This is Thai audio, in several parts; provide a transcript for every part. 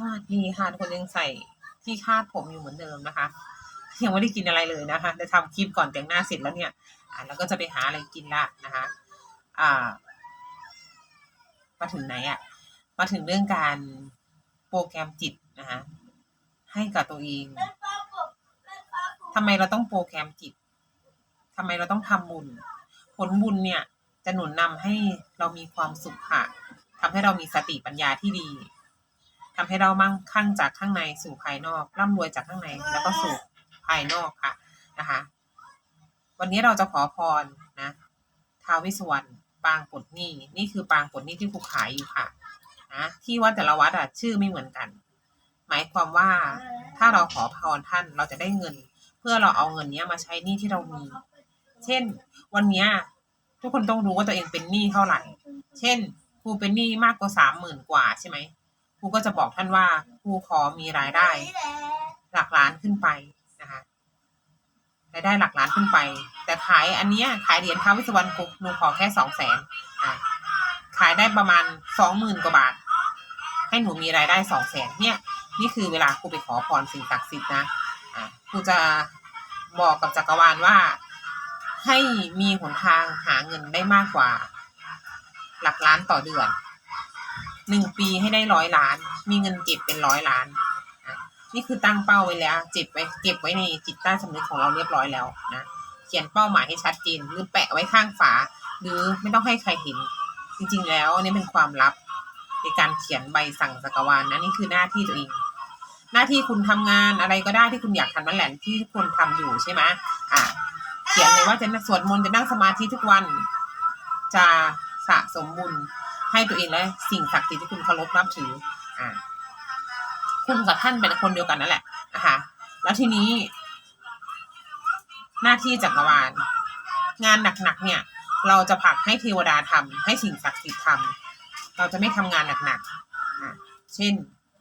สวัสดีค่ะทุกคนยังใส่ที่คาดผมอยู่เหมือนเดิมนะคะ ยังไม่ได้กินอะไรเลยนะคะจะทำคลิปก่อนแต่งหน้าเสร็จแล้วเนี่ย อ่าแล้วก็จะไปหาอะไรกินละนะคะ อ่า มาถึงไหนอะ่ะ มาถึงเรื่องการโปรแกรมจิตนะคะให้กับตัวเองทำไมเราต้องโปรแกรมจิตทำไมเราต้องทำบุญ ผลบุญเนี่ย จะหนุนนำให้เรามีความสุขค่ะทำให้เรามีสติปัญญาที่ดี ทำให้เรามั่งคั่งจากข้างในสู่ภายนอกร่ำรวยจากข้างในแล้วก็สู่ภายนอกค่ะนะคะวันนี้เราจะขอพรนะท้าววิสวรรณปางปดนี้นี่คือปางปดนี้ที่ครูขายอยู่ค่ะนะที่วัดแต่ละวัดอะชื่อไม่เหมือนกัน หมายความว่าถ้าเราขอพรท่านเราจะได้เงิน เพื่อเราเอาเงินนี้มาใช้หนี้ที่เรามี เช่น วันนี้ทุกคนต้องรู้ว่าตัวเองเป็นหนี้เท่าไหร่ เช่นครูเป็นหนี้มากกว่าสามหมื่นกว่าใช่ไหม ครูก็จะบอกท่านว่าครูขอมีรายได้ หลักล้านขึ้นไปนะคะรายได้หลักล้านขึ้นไป แต่ขายอันเนี้ยขายเหรียญท้าววิศวรรณกุ๊กหนูขอแค่สองแสนขายได้ประมาณสองหมื่นกว่าบาท ให้หนูมีรายได้สองแสนเนี่ย นี่คือเวลาครูไปขอพรสิ่งศักดิ์สิทธิ์นะครูจะบอกกับจักรวาลว่าให้มีหนทางหาเงินได้มากกว่า หลักล้านต่อเดือน หนึ่งปีให้ได้ร้อยล้าน มีเงินเก็บเป็นร้อยล้าน นี่คือตั้งเป้าไว้แล้วเจ็บไว้เก็บไว้ในจิตใต้สำนึกของเราเรียบร้อยแล้วนะเขียนเป้าหมายให้ชัดเจนหรือแปะไว้ข้างฝา หรือไม่ต้องให้ใครเห็น จริงๆ แล้วนี่เป็นความลับในการเขียนใบสั่งจักรวาลนะนี่คือหน้าที่ตัวเอง หน้าที่คุณทำงานอะไรก็ได้ที่คุณอยากทำนั่นแหละที่คุณทำอยู่ใช่ไหมอะเขียนเลยว่าจะสวดมนต์จะนั่งสมาธิทุกวัน จะสะสมบุญ ให้ตัวเองและสิ่งศักดิ์สิทธิ์ที่คุณเคารพนับถือ อ่า คุณกับท่านเป็นคนเดียวกันนั่นแหละนะคะแล้วทีนี้ หน้าที่จักรวาล งานหนักๆเนี่ย เราจะผลักให้เทวดาทำให้สิ่งศักดิ์สิทธิ์ทำเราจะไม่ทำงานหนักๆอ่าเช่น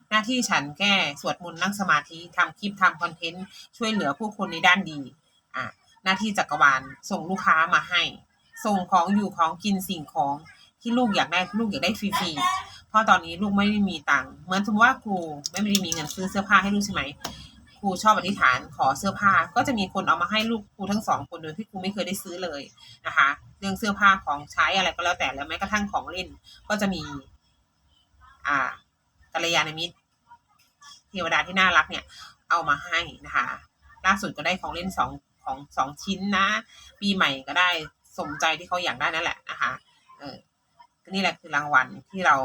หน้าที่ฉันแค่สวดมนต์นั่งสมาธิทำคลิปทำคอนเทนต์ ช่วยเหลือผู้คนในด้านดี อ่าหน้าที่จักรวาลส่งลูกค้ามาให้ ส่งของอยู่ของกินสิ่งของ ที่ลูกอยากได้ลูกอยากได้ฟรีๆเพราะตอนนี้ลูกไม่ได้มีตังค์เหมือนสมมติว่าครูไม่ได้มีเงินซื้อเสื้อผ้าให้ลูกใช่ไหมครูชอบอธิษฐานขอเสื้อผ้าก็จะมีคนเอามาให้ลูกครูทั้งสองคนโดยที่ครูไม่เคยได้ซื้อเลยนะคะ เรื่องเสื้อผ้าของใช้อะไรก็แล้วแต่แล้วแม้กระทั่งของเล่น ก็จะมี อ่ากัลยาณมิตรเทวดาที่น่ารักเนี่ย เอามาให้นะคะ ล่าสุดก็ได้ของเล่นสองของสองชิ้นนะ ปีใหม่ก็ได้สมใจที่เขาอยากได้นั่นแหละนะคะเออ นี่แหละคือรางวัลที่เรา